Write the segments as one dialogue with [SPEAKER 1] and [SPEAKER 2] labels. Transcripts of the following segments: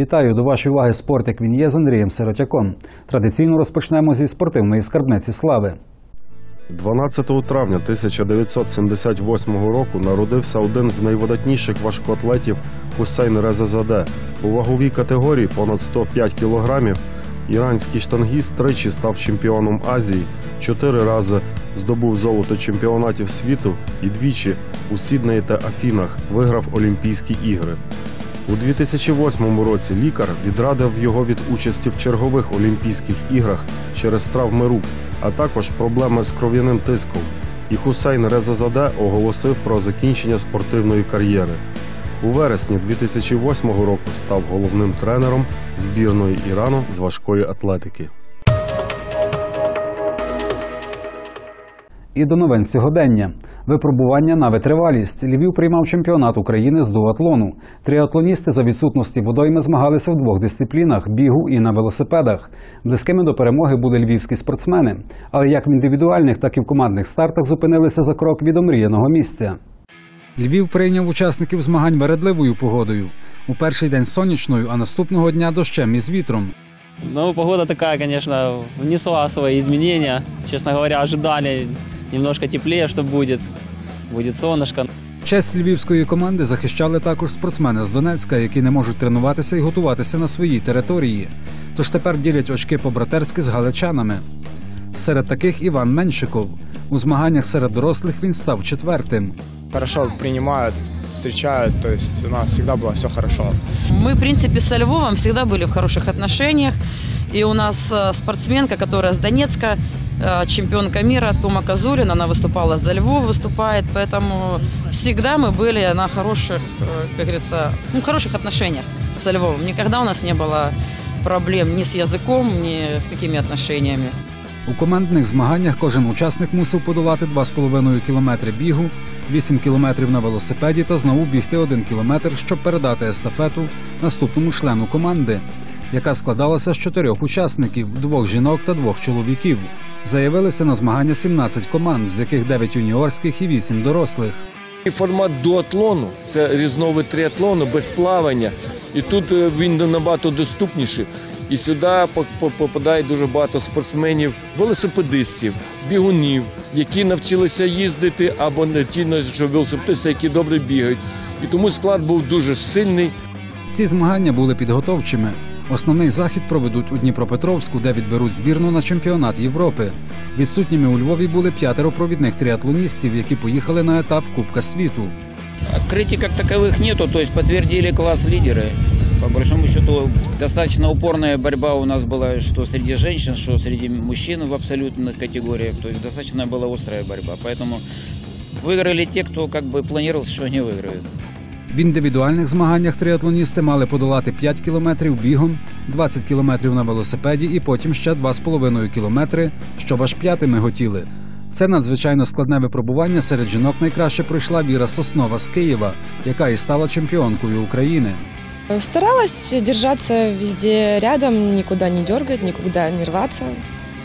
[SPEAKER 1] Вітаю до вашої уваги спорт, як він є з Андрієм Сиротяком. Традиційно розпочнемо зі спортивної скарбниці слави.
[SPEAKER 2] 12 травня 1978 року народився один з найвидатніших важкоатлетів Хусейн Резазаде. У ваговій категорії понад 105 кілограмів іранський штангіст тричі став чемпіоном Азії, чотири рази здобув золото чемпіонатів світу і двічі у Сіднеї та Афінах виграв Олімпійські ігри. У 2008 році лікар відрадив його від участі в чергових Олімпійських іграх через травми рук, а також проблеми з кров'яним тиском. І Хусейн Резазаде оголосив про закінчення спортивної кар'єри. У вересні 2008 року став головним тренером збірної Ірану з важкої атлетики.
[SPEAKER 1] І до новин сьогодення. Випробування на витривалість. Львів приймав чемпіонат України з дуатлону. Триатлоністи за відсутності водойми змагалися в двох дисциплінах бігу і на велосипедах. Близькими до перемоги були львівські спортсмени, але як в індивідуальних, так і в командних стартах зупинилися за крок від омріяного місця. Львів прийняв учасників змагань вередливою погодою. У перший день сонячною, а наступного дня дощем із вітром.
[SPEAKER 3] Ну, погода такая, конечно, внесла свои изменения. Честно говоря, ожидали немножко теплее, что будет. Будет солнышко.
[SPEAKER 1] Честь львівської команди захищали також спортсмени з Донецька, які не можуть тренуватися і готуватися на своїй території. Тож тепер ділять очки по-братерськи з галичанами. Серед таких Іван Меншиков. У змаганнях серед дорослих він став четвертим.
[SPEAKER 4] хорошо принимают, встречают, то есть у нас всегда было все хорошо.
[SPEAKER 5] Мы, в принципе, со Львовом всегда были в хороших отношениях. И у нас э, спортсменка, которая с Донецка, э, чемпионка мира Тома Козулина, она выступала за Львов, выступает, поэтому всегда мы были на хороших, э, как говорится, ну, хороших отношениях со Львовом. Никогда у нас не было проблем ни с языком, ни с какими отношениями.
[SPEAKER 1] У командних змаганнях кожен учасник мусив подолати 2,5 кілометри бігу, 8 кілометрів на велосипеді та знову бігти 1 кілометр, щоб передати естафету наступному члену команди, яка складалася з чотирьох учасників двох жінок та двох чоловіків. Заявилися на змагання 17 команд, з яких 9 юніорських і 8 дорослих.
[SPEAKER 6] Формат дуатлону це різновид триатлону без плавання. І тут е, він набагато доступніший. І сюди по- по- попадає дуже багато спортсменів, велосипедистів, бігунів, які навчилися їздити, або не ті ну, що велосипедисти, які добре бігають. І тому склад був дуже сильний.
[SPEAKER 1] Ці змагання були підготовчими. Основний захід проведуть у Дніпропетровську, де відберуть збірну на чемпіонат Європи. Відсутніми у Львові були п'ятеро провідних триатлоністів, які поїхали на етап Кубка світу.
[SPEAKER 7] Открытий как таковых нету, то есть подтвердили класс лидеры. По большому счету, достаточно упорная борьба у нас была, что среди женщин, что среди мужчин в абсолютных категориях. То есть достаточно была острая борьба. Поэтому выиграли те, кто как бы планировал, что они выиграют.
[SPEAKER 1] В індивідуальних змаганнях триатлоністи мали подолати 5 кілометрів бігом, 20 кілометрів на велосипеді і потім ще 2,5 кілометри, щоб аж п'ятими готіли. Це надзвичайно складне випробування серед жінок найкраще пройшла Віра Соснова з Києва, яка і стала чемпіонкою України.
[SPEAKER 8] Старалась держаться везде рядом, никуда не дергать, никуда не рваться.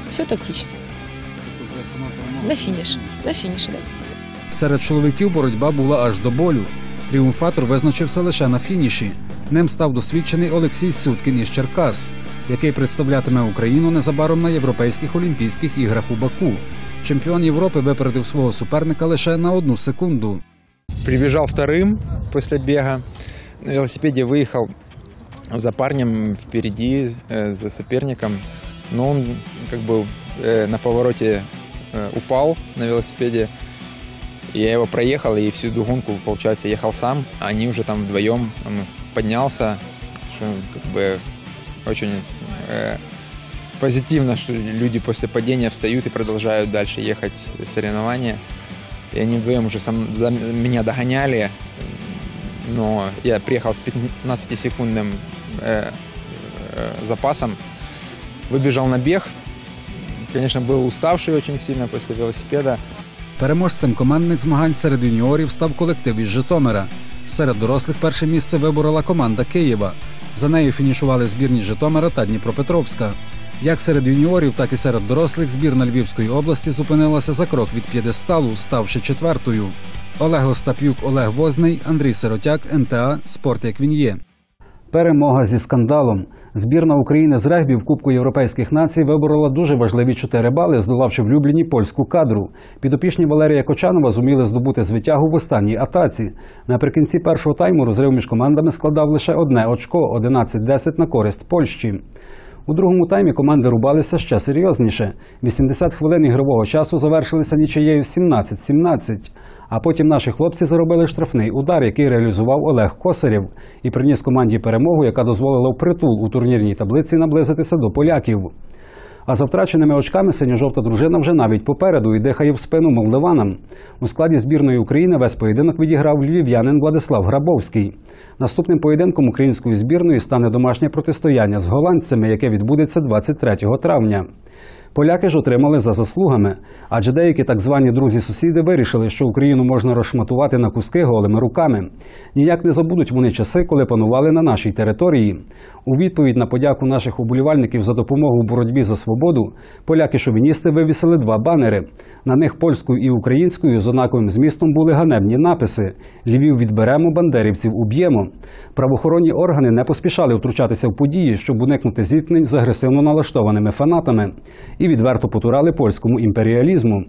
[SPEAKER 8] Все тактично. На финиш. На финише, да.
[SPEAKER 1] Серед чоловіків боротьба була аж до болю. Тріумфатор визначився лише на фініші. Ним став досвідчений Олексій Суткін із Черкас, який представлятиме Україну незабаром на європейських олімпійських іграх у Баку. Чемпіон Європи випередив свого суперника лише на одну секунду.
[SPEAKER 9] Прибежал вторым после бега. На велосипеде выехал за парнем впереди, э, за соперником. Но он как бы э, на повороте э, упал на велосипеде. Я его проехал и всю дугонку, получается, ехал сам. Они уже там вдвоем он поднялся. Что как бы очень э, позитивно, что люди после падения встают и продолжают дальше ехать соревнования. И они вдвоем уже сам, за- меня догоняли. Но я приехал с 15-секундным э, э, запасом. Выбежал на бег. Конечно, был уставший очень сильно после велосипеда.
[SPEAKER 1] Переможцем командних змагань серед юніорів став колектив із Житомира. Серед дорослих перше місце виборола команда Києва. За нею фінішували збірні Житомира та Дніпропетровська. Як серед юніорів, так і серед дорослих збірна Львівської області зупинилася за крок від п'єдесталу, ставши четвертою. Олег Остап'юк, Олег Возний, Андрій Сиротяк, НТА Спорт як він є. Перемога зі скандалом. Збірна України з регбі в Кубку європейських націй виборола дуже важливі 4 бали, здолавши в Любліні польську кадру. Підопічні Валерія Кочанова зуміли здобути звитягу в останній атаці. Наприкінці першого тайму розрив між командами складав лише одне очко 11-10 на користь Польщі. У другому таймі команди рубалися ще серйозніше. 80 хвилин ігрового часу завершилися нічиєю 17-17. А потім наші хлопці заробили штрафний удар, який реалізував Олег Косарєв, і приніс команді перемогу, яка дозволила впритул у турнірній таблиці наблизитися до поляків. А за втраченими очками синьо-жовта дружина вже навіть попереду і дихає в спину молдаванам. У складі збірної України весь поєдинок відіграв львів'янин Владислав Грабовський. Наступним поєдинком української збірної стане домашнє протистояння з голландцями, яке відбудеться 23 травня. Поляки ж отримали за заслугами, адже деякі так звані друзі-сусіди вирішили, що Україну можна розшматувати на куски голими руками. Ніяк не забудуть вони часи, коли панували на нашій території. У відповідь на подяку наших уболівальників за допомогу у боротьбі за свободу, поляки-шовіністи вивісили два банери. На них польською і українською з однаковим змістом були ганебні написи: Львів відберемо, бандерівців уб'ємо. Правоохоронні органи не поспішали втручатися в події, щоб уникнути зіткнень з агресивно налаштованими фанатами, і відверто потурали польському імперіалізму.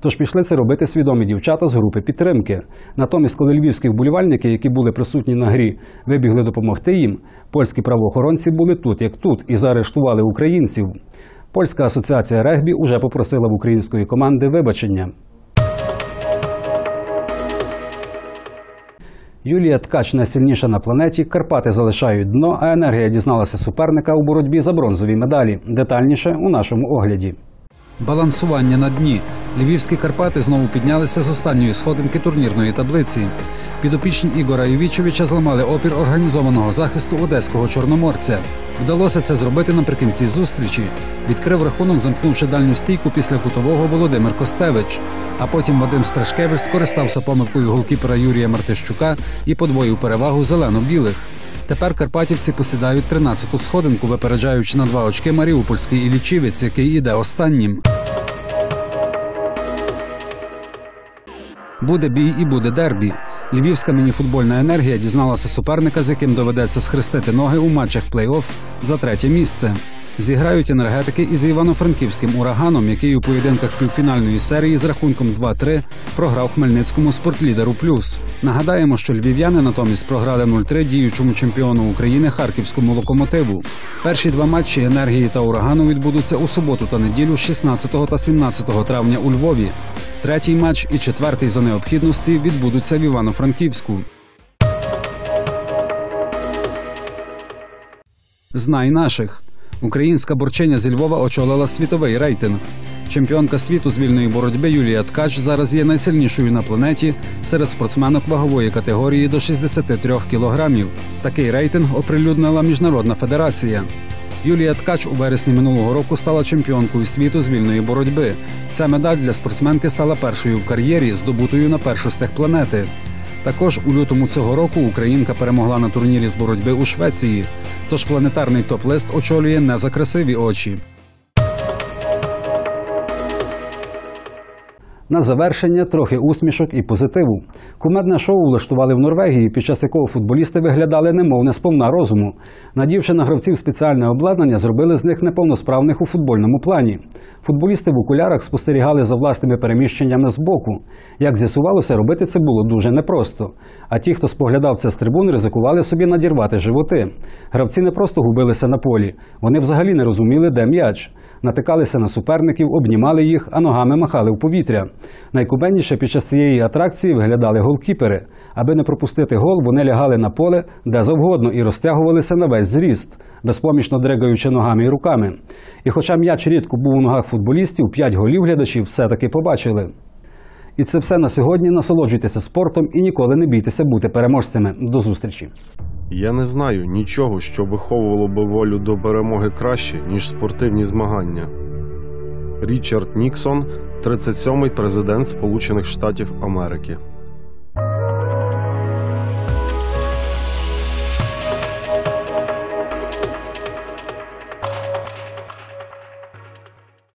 [SPEAKER 1] Тож пішли це робити свідомі дівчата з групи підтримки. Натомість, коли львівські вболівальники, які були присутні на грі, вибігли допомогти їм, польські правоохоронці були тут, як тут, і заарештували українців. Польська асоціація регбі уже попросила в української команди вибачення. Юлія Ткач найсильніша на планеті. Карпати залишають дно, а енергія дізналася суперника у боротьбі за бронзові медалі. Детальніше у нашому огляді. Балансування на дні. Львівські Карпати знову піднялися з останньої сходинки турнірної таблиці. Підопічні Ігора Ювічовича зламали опір організованого захисту одеського чорноморця. Вдалося це зробити наприкінці зустрічі. Відкрив рахунок, замкнувши дальню стійку після кутового Володимир Костевич. А потім Вадим Страшкевич скористався помилкою голкіпера Юрія Мартищука і подвоїв перевагу зелено-білих. Тепер карпатівці посідають 13-ту сходинку, випереджаючи на два очки Маріупольський Іллічівець, який іде останнім. Буде бій і буде дербі. Львівська мініфутбольна енергія дізналася суперника, з яким доведеться схрестити ноги у матчах плей-офф за третє місце. Зіграють енергетики із івано-франківським ураганом, який у поєдинках півфінальної серії з рахунком 2-3 програв Хмельницькому спортлідеру плюс. Нагадаємо, що львів'яни натомість програли 0-3 діючому чемпіону України харківському локомотиву. Перші два матчі енергії та урагану відбудуться у суботу та неділю 16 та 17 травня у Львові. Третій матч і четвертий за необхідності відбудуться в Івано-Франківську. Знай наших. Українська борчиня зі Львова очолила світовий рейтинг. Чемпіонка світу з вільної боротьби Юлія Ткач зараз є найсильнішою на планеті серед спортсменок вагової категорії до 63 кілограмів. Такий рейтинг оприлюднила міжнародна федерація. Юлія Ткач у вересні минулого року стала чемпіонкою світу з вільної боротьби. Ця медаль для спортсменки стала першою в кар'єрі, здобутою на першостях планети. Також у лютому цього року Українка перемогла на турнірі з боротьби у Швеції. Тож планетарний топ-лист очолює не за красиві очі. На завершення трохи усмішок і позитиву. Кумедне шоу влаштували в Норвегії, під час якого футболісти виглядали немов не сповна розуму. Надівши на гравців спеціальне обладнання, зробили з них неповносправних у футбольному плані. Футболісти в окулярах спостерігали за власними переміщеннями з боку. Як з'ясувалося, робити це було дуже непросто. А ті, хто споглядав це з трибун, ризикували собі надірвати животи. Гравці не просто губилися на полі, вони взагалі не розуміли, де м'яч. Натикалися на суперників, обнімали їх, а ногами махали в повітря. Найкубенніше під час цієї атракції виглядали голкіпери. Аби не пропустити гол, вони лягали на поле де завгодно і розтягувалися на весь зріст, безпомічно дригаючи ногами і руками. І хоча м'яч рідко був у ногах футболістів, п'ять голів глядачів все-таки побачили. І це все на сьогодні. Насолоджуйтеся спортом і ніколи не бійтеся бути переможцями. До зустрічі!
[SPEAKER 2] Я не знаю нічого, що виховувало би волю до перемоги краще, ніж спортивні змагання. Річард Ніксон, 37-й президент Сполучених Штатів Америки.